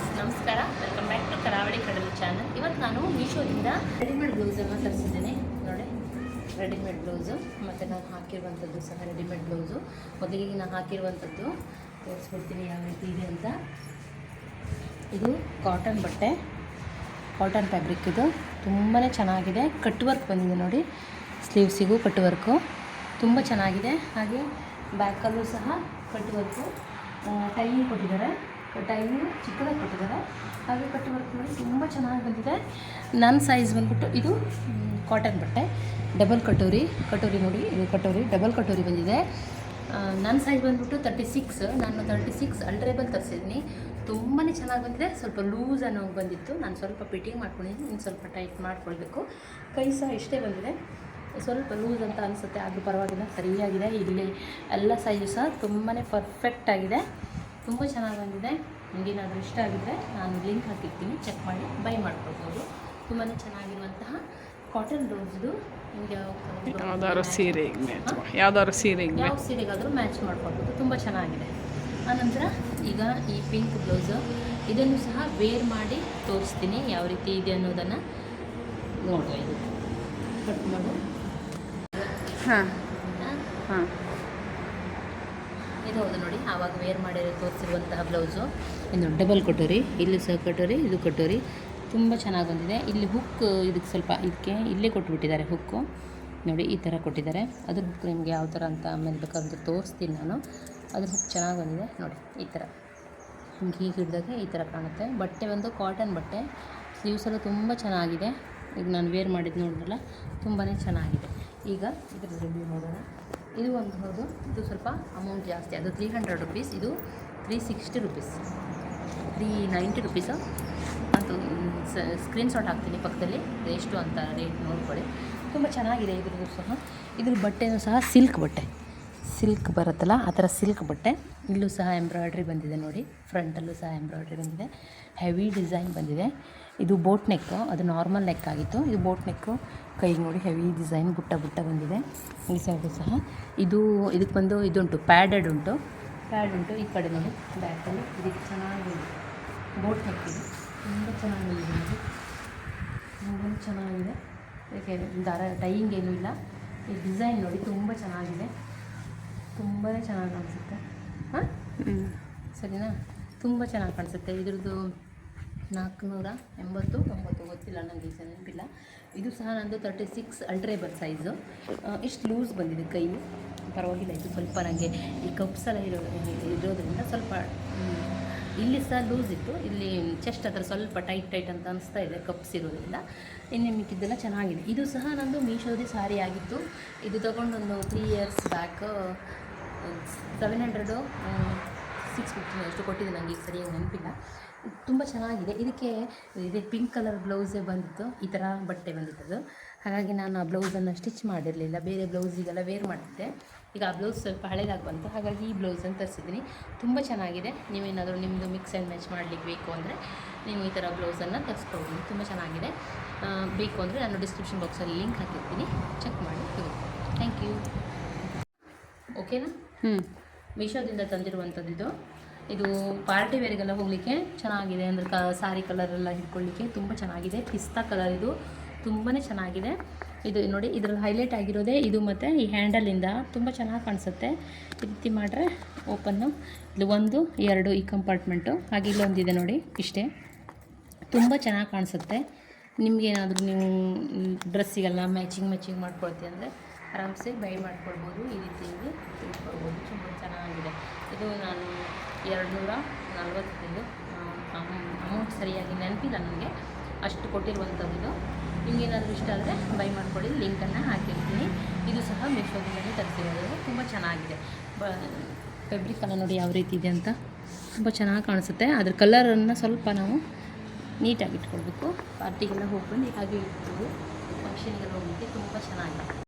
Friends, ನಮಸ್ಕಾರ. Welcome back to ಕರಾವಳಿ ಕಡಲು ಚಾನಲ್ ಇವತ್ತು ನಾನು ಮೀಶೋದಿಂದ ರೆಡಿಮೇಡ್ ಬ್ಲೌಸನ್ನು ತರಿಸಿದ್ದೇನೆ. ನೋಡಿ ರೆಡಿಮೇಡ್ ಬ್ಲೌಸು ಮತ್ತು ನಾನು ಹಾಕಿರುವಂಥದ್ದು ಸಹ ರೆಡಿಮೇಡ್ ಬ್ಲೌಸು ಮೊದಲಿಗೆ ನಾನು ಹಾಕಿರುವಂಥದ್ದು ತೋರಿಸ್ಕೊಡ್ತೀನಿ ಯಾವ ರೀತಿ ಇದೆ ಅಂತ. ಇದು ಕಾಟನ್ ಬಟ್ಟೆ. ಕಾಟನ್ ಫ್ಯಾಬ್ರಿಕ್ ಇದು. ತುಂಬಾ ಚೆನ್ನಾಗಿದೆ. ಕಟ್ ವರ್ಕ್ ಬಂದಿದೆ ನೋಡಿ. ಸ್ಲೀವ್ಸಿಗೂ ಕಟ್ ವರ್ಕು ತುಂಬ ಚೆನ್ನಾಗಿದೆ. ಹಾಗೆ ಬ್ಯಾಕಲ್ಲೂ ಸಹ ಕಟ್ ವರ್ಕು ಟೈಮಿಂಗ್ ಕೊಟ್ಟಿದ್ದಾರೆ. ಟೈಯಿಂಗ್ ಚಿಕ್ಕದಾಗಿ ಕೊಟ್ಟಿದ್ದಾರೆ. ಹಾಗೆ ಕಟ್ ವರ್ಕ್ ನೋಡಿ ತುಂಬ ಚೆನ್ನಾಗಿ ಬಂದಿದೆ. ನನ್ನ ಸೈಜ್ ಬಂದ್ಬಿಟ್ಟು ಇದು ಕಾಟನ್ ಬಟ್ಟೆ. ಡಬಲ್ ಕಟೋರಿ ಕಟೋರಿ ನೋಡಿ, ಇದು ಕಟೋರಿ ಡಬಲ್ ಕಟೋರಿ ಬಂದಿದೆ. ನನ್ನ ಸೈಜ್ ಬಂದ್ಬಿಟ್ಟು ತರ್ಟಿ ಸಿಕ್ಸ್ ನಾನು ತರ್ಟಿ ಸಿಕ್ಸ್ ಅಲ್ಟ್ರೇಬಲ್ ತರಿಸಿದ್ದೀನಿ ತುಂಬಾ ಚೆನ್ನಾಗಿ ಬಂದಿದೆ. ಸ್ವಲ್ಪ ಲೂಸ್ ಅನ್ನೋ ಬಂದಿತ್ತು. ನಾನು ಸ್ವಲ್ಪ ಪಿಟಿಂಗ್ ಮಾಡ್ಕೊಂಡಿದ್ದೀನಿ. ಇನ್ನು ಸ್ವಲ್ಪ ಟೈಟ್ ಮಾಡ್ಕೊಳ್ಬೇಕು. ಕೈ ಸಹ ಇಷ್ಟೇ ಬಂದಿದೆ. ಸ್ವಲ್ಪ ಲೂಸ್ ಅಂತ ಅನಿಸುತ್ತೆ, ಆದರೂ ಪರವಾಗಿಲ್ಲ, ಸರಿಯಾಗಿದೆ. ಇಲ್ಲಿ ಎಲ್ಲ ಸೈಜು ಸಹ ತುಂಬಾ ಪರ್ಫೆಕ್ಟ್ ಆಗಿದೆ. ತುಂಬ ಚೆನ್ನಾಗಿ ಬಂದಿದೆ. ನಿಮಗೇನಾದರೂ ಇಷ್ಟ ಆಗಿದ್ದರೆ ನಾನು ಲಿಂಕ್ ಹಾಕಿರ್ತೀನಿ. ಚೆಕ್ ಮಾಡಿ ಬೈ ಮಾಡ್ಕೊಳ್ಬೋದು ತುಂಬಾ ಚೆನ್ನಾಗಿರುವಂತಹ ಕಾಟನ್ ಬ್ಲೌಸ್ದು ನಿಮಗೆ ಯಾವ್ದಾದ್ರು ಸೀರೆ ಯಾವ್ದಾದ್ರು ಸೀರೆ ಯಾವ ಸೀರೆಗಾದರೂ ಮ್ಯಾಚ್ ಮಾಡ್ಕೊಳ್ಬೋದು ತುಂಬ ಚೆನ್ನಾಗಿದೆ. ಆನಂತರ ಈಗ ಈ ಪಿಂಕ್ ಬ್ಲೌಸು ಇದನ್ನು ಸಹ ವೇರ್ ಮಾಡಿ ತೋರಿಸ್ತೀನಿ ಯಾವ ರೀತಿ ಇದೆ ಅನ್ನೋದನ್ನು ನೋಡುವ ಇದು ಕಟ್ ಮಾಡು. ಹಾಂ. ಹಾಂ. ಇದು ಹೌದು ನೋಡಿ, ಆವಾಗ ವೇರ್ ಮಾಡಿ ತೋರಿಸಿರುವಂತಹ ಬ್ಲೌಸು ಇದು ಡಬಲ್ ಕಟೋರಿ, ಇಲ್ಲಿ ಸಹ ಕಟೋರಿ, ಇದು ಕಟೋರಿ. ತುಂಬ ಚೆನ್ನಾಗಿ ಬಂದಿದೆ. ಇಲ್ಲಿ ಹುಕ್ ಇದಕ್ಕೆ ಸ್ವಲ್ಪ ಇದಕ್ಕೆ ಇಲ್ಲೇ ಕೊಟ್ಬಿಟ್ಟಿದ್ದಾರೆ ಹುಕ್ಕು ನೋಡಿ, ಈ ಥರ ಕೊಟ್ಟಿದ್ದಾರೆ. ಅದ್ರ ಹುಕ್ ನಿಮಗೆ ಯಾವ ಥರ ಅಂತ ಆಮೇಲೆ ಬೇಕಾದ್ರೆ ತೋರಿಸ್ತೀನಿ ನಾನು. ಅದ್ರ ಹುಕ್ ಚೆನ್ನಾಗಿ ಬಂದಿದೆ. ನೋಡಿ, ಈ ಥರ ಹಿಂಗೆ ಹೀಗೆ ಹಿಡಿದಾಗ ಈ ಥರ ಕಾಣುತ್ತೆ. ಬಟ್ಟೆ ಒಂದು ಕಾಟನ್ ಬಟ್ಟೆ. ಸ್ಲೀವ್ಸ್ ಎಲ್ಲ ತುಂಬ ಚೆನ್ನಾಗಿದೆ. ಈಗ ನಾನು ವೇರ್ ಮಾಡಿದ್ದು ನೋಡಿದ್ರಲ್ಲ ತುಂಬಾ ಚೆನ್ನಾಗಿದೆ. ಈಗ ಇದ್ರ ರಿವ್ಯೂ ನೋಡೋಣ. ಇದು ಒಂದು ಹೌದು ಇದು ಸ್ವಲ್ಪ ಅಮೌಂಟ್ ಜಾಸ್ತಿ. ಅದು ತ್ರೀ ಹಂಡ್ರೆಡ್ ರುಪೀಸ್ ಇದು three sixty rupees three ninety rupees ಅದು ಸ್ಕ್ರೀನ್ಶಾಟ್ ಹಾಕ್ತೀನಿ ಪಕ್ಕದಲ್ಲಿ. ಎಷ್ಟು ಅಂತ ರೇಟ್ ನೋಡ್ಕೊಳ್ಳಿ. ತುಂಬ ಚೆನ್ನಾಗಿದೆ ಇದ್ರದ್ದು ಸಹ. ಇದ್ರ ಬಟ್ಟೆನೂ ಸಹ ಸಿಲ್ಕ್ ಬಟ್ಟೆ. ಸಿಲ್ಕ್ ಬರುತ್ತಲ್ಲ, ಆ ಥರ ಸಿಲ್ಕ್ ಬಟ್ಟೆ. ಇಲ್ಲೂ ಸಹ ಎಂಬ್ರಾಯ್ಡ್ರಿ ಬಂದಿದೆ ನೋಡಿ. ಫ್ರಂಟಲ್ಲೂ ಸಹ ಎಂಬ್ರಾಯ್ಡ್ರಿ ಬಂದಿದೆ. ಹೆವಿ ಡಿಸೈನ್ ಬಂದಿದೆ. ಇದು ಬೋಟ್ ನೆಕ್ಕು ಅದು ನಾರ್ಮಲ್ ನೆಕ್ ಆಗಿತ್ತು. ಇದು ಬೋಟ್ ನೆಕ್ಕು ಕೈಗೆ ನೋಡಿ ಹೆವಿ ಡಿಸೈನ್ ಬುಟ್ಟ ಬುಟ್ಟ ಬಂದಿದೆ. ಈ ಸೈಡು ಸಹ. ಇದು ಇದಕ್ಕೆ ಬಂದು ಇದುಂಟು ಪ್ಯಾಡೆಡ್ ಉಂಟು. ಪ್ಯಾಡ್ ಉಂಟು ಈ ಕಡೆ ನೋಡಿ ಬ್ಯಾಕಲ್ಲಿ ಇದಕ್ಕೆ ಚೆನ್ನಾಗಿ ಬೋಟ್ ನೆಕ್ ಇದೆ. ತುಂಬ ಚೆನ್ನಾಗಿದೆ ನೋಡಿ. ತುಂಬ ಚೆನ್ನಾಗಿದೆ. ಇದಕ್ಕೆ ದಾರ ಟೈಯಿಂಗ್ ಏನೂ ಇಲ್ಲ. ಈ ಡಿಸೈನ್ ನೋಡಿ ತುಂಬ ಚೆನ್ನಾಗಿದೆ. ತುಂಬಾ ಚೆನ್ನಾಗಿ ಕಾಣಿಸುತ್ತೆ. ಹಾಂ? ಸರಿನಾ? ತುಂಬ ಚೆನ್ನಾಗಿ ಕಾಣಿಸುತ್ತೆ. ಇದ್ರದ್ದು ನಾಲ್ಕುನೂರ ಎಂಬತ್ತು ತೊಂಬತ್ತು ಗೊತ್ತಿಲ್ಲ ನನಗೆ ಈಗ ನೆನಪಿಲ್ಲ. ಇದು ಸಹ ನಂದು ತರ್ಟಿ ಸಿಕ್ಸ್ ಅಲ್ಟ್ರೇಬಲ್ ಸೈಜು ಇಷ್ಟು ಲೂಸ್ ಬಂದಿದೆ ಕೈ. ಪರವಾಗಿಲ್ಲ, ಇದು ಸ್ವಲ್ಪ ನನಗೆ ಈ ಕಪ್ಸ್ ಎಲ್ಲ ಇರೋ, ಇರೋದ್ರಿಂದ ಸ್ವಲ್ಪ ಇಲ್ಲಿ ಸಹ ಲೂಸ್ ಇತ್ತು. ಇಲ್ಲಿ ಚೆಸ್ಟ್ ಹತ್ರ ಸ್ವಲ್ಪ ಟೈಟ್ ಟೈಟ್ ಅಂತ ಅನಿಸ್ತಾ ಇದೆ ಕಪ್ಸ್ ಇರೋದ್ರಿಂದ. ಇನ್ನು ಮಿಕ್ಕಿದ್ದೆಲ್ಲ ಚೆನ್ನಾಗಿದೆ. ಇದು ಸಹ ನಂದು ಮೀಶೋದಿ ಸಾರಿ ಆಗಿತ್ತು. ಇದು ತಗೊಂಡೊಂದು three years back seven hundred six fifty ಅಷ್ಟು ಕೊಟ್ಟಿದ್ದೆ ನನಗೆ ಸರಿಯಾಗಿ ನೆನಪಿಲ್ಲ. ತುಂಬ ಚೆನ್ನಾಗಿದೆ. ಇದಕ್ಕೆ ಇದೆ ಪಿಂಕ್ ಕಲರ್ ಬ್ಲೌಸೇ ಬಂದಿತ್ತು. ಈ ಥರ ಬಟ್ಟೆ ಬಂದಿತ್ತು ಹಾಗಾಗಿ ನಾನು ಆ ಬ್ಲೌಸನ್ನು ಸ್ಟಿಚ್ ಮಾಡಿರಲಿಲ್ಲ. ಬೇರೆ ಬ್ಲೌಸಿಗೆಲ್ಲ ವೇರ್ ಮಾಡ್ತಿದ್ದೆ. ಈಗ ಆ ಬ್ಲೌಸ್ ಸ್ವಲ್ಪ ಹಳೇದಾಗಿ ಬಂತು. ಹಾಗಾಗಿ ಈ ಬ್ಲೌಸನ್ನು ತರಿಸಿದ್ದೀನಿ. ತುಂಬ ಚೆನ್ನಾಗಿದೆ. ನೀವೇನಾದರೂ ನಿಮ್ಮದು ಮಿಕ್ಸ್ ಆ್ಯಂಡ್ ಮ್ಯಾಚ್ ಮಾಡಲಿಕ್ಕೆ ಬೇಕು ಅಂದರೆ ನೀವು ಈ ಥರ ಬ್ಲೌಸನ್ನು ತರಿಸ್ಕೊಬೋದು ತುಂಬ ಚೆನ್ನಾಗಿದೆ. ಬೇಕು ಅಂದರೆ ನಾನು ಡಿಸ್ಕ್ರಿಪ್ಷನ್ ಬಾಕ್ಸಲ್ಲಿ ಲಿಂಕ್ ಹಾಕಿರ್ತೀನಿ. ಚೆಕ್ ಮಾಡಿ ಥ್ಯಾಂಕ್ ಯು ಓಕೆನಾ ಹ್ಞೂ ಮೀಶೋದಿಂದ ತಂದಿರುವಂಥದ್ದು ಇದು. ಇದು ಪಾರ್ಟಿ ವೇರ್ಗೆಲ್ಲ ಹೋಗಲಿಕ್ಕೆ ಚೆನ್ನಾಗಿದೆ. ಅಂದರೆ ಕ, ಸಾರಿ ಕಲರೆಲ್ಲ ಹಿಡ್ಕೊಳ್ಳಿಕ್ಕೆ ತುಂಬ ಚೆನ್ನಾಗಿದೆ. ಪಿಸ್ತಾ ಕಲರ್ ಇದು. ತುಂಬಾ ಚೆನ್ನಾಗಿದೆ. ಇದು ನೋಡಿ, ಇದರಲ್ಲಿ ಹೈಲೈಟ್ ಆಗಿರೋದೇ ಇದು ಮತ್ತು ಈ ಹ್ಯಾಂಡಲಿಂದ ತುಂಬ ಚೆನ್ನಾಗಿ ಕಾಣಿಸುತ್ತೆ. ಈ ರೀತಿ ಮಾಡಿದ್ರೆ ಓಪನ್ನು ಇದು ಒಂದು, ಎರಡು ಈ ಕಂಪಾರ್ಟ್ಮೆಂಟು ಹಾಗೆ ಇಲ್ಲೊಂದಿದೆ ನೋಡಿ, ಇಷ್ಟೇ. ತುಂಬ ಚೆನ್ನಾಗಿ ಕಾಣಿಸುತ್ತೆ. ನಿಮಗೇನಾದರೂ ನೀವು ಡ್ರೆಸ್ಸಿಗೆಲ್ಲ ಮ್ಯಾಚಿಂಗ್ ಮ್ಯಾಚಿಂಗ್ ಮಾಡ್ಕೊಳ್ತೀವಿ ಅಂದರೆ ಆರಾಮ್ಸೆ ಬೈ ಮಾಡ್ಕೊಳ್ಬೋದು ಈ ರೀತಿಯಾಗಿ ತಿಳ್ಕೊಳ್ಬೋದು. ತುಂಬ ಚೆನ್ನಾಗಿದೆ. ಇದು ನಾನು ಎರಡು ನೂರ ನಲ್ವತ್ತೈದು ಅಮೌಂಟ್ ಸರಿಯಾಗಿ ನೆನಪಿಲ್ಲ ನನಗೆ. ಅಷ್ಟು ಕೊಟ್ಟಿರುವಂಥದ್ದು. ನಿಮಗೇನಾದರೂ ಇಷ್ಟ ಆದರೆ ಬೈ ಮಾಡ್ಕೊಳ್ಳಿ ಲಿಂಕನ್ನು ಹಾಕಿರ್ತೀನಿ. ಇದು ಸಹ ಮೀಶೋದಿಂದಲೇ ತರಿಸಿರೋದು. ತುಂಬ ಚೆನ್ನಾಗಿದೆ. ಬ ಫೆಬ್ರಿಕ್ ಕಲರ್ ನೋಡಿ ಯಾವ ರೀತಿ ಇದೆ ಅಂತ. ತುಂಬ ಚೆನ್ನಾಗಿ ಕಾಣಿಸುತ್ತೆ. ಅದ್ರ ಕಲರನ್ನು ಸ್ವಲ್ಪ ನಾವು ನೀಟಾಗಿ ಇಟ್ಕೊಳ್ಬೇಕು. ಪಾರ್ಟಿಗೆಲ್ಲ ಹೋಗ್ಬಂದು ಹಾಗೆ ಇಟ್ಬೋದು. ಫಂಕ್ಷನ್ಗೆಲ್ಲ ಹೋಗಲಿಕ್ಕೆ ತುಂಬ ಚೆನ್ನಾಗಿದೆ.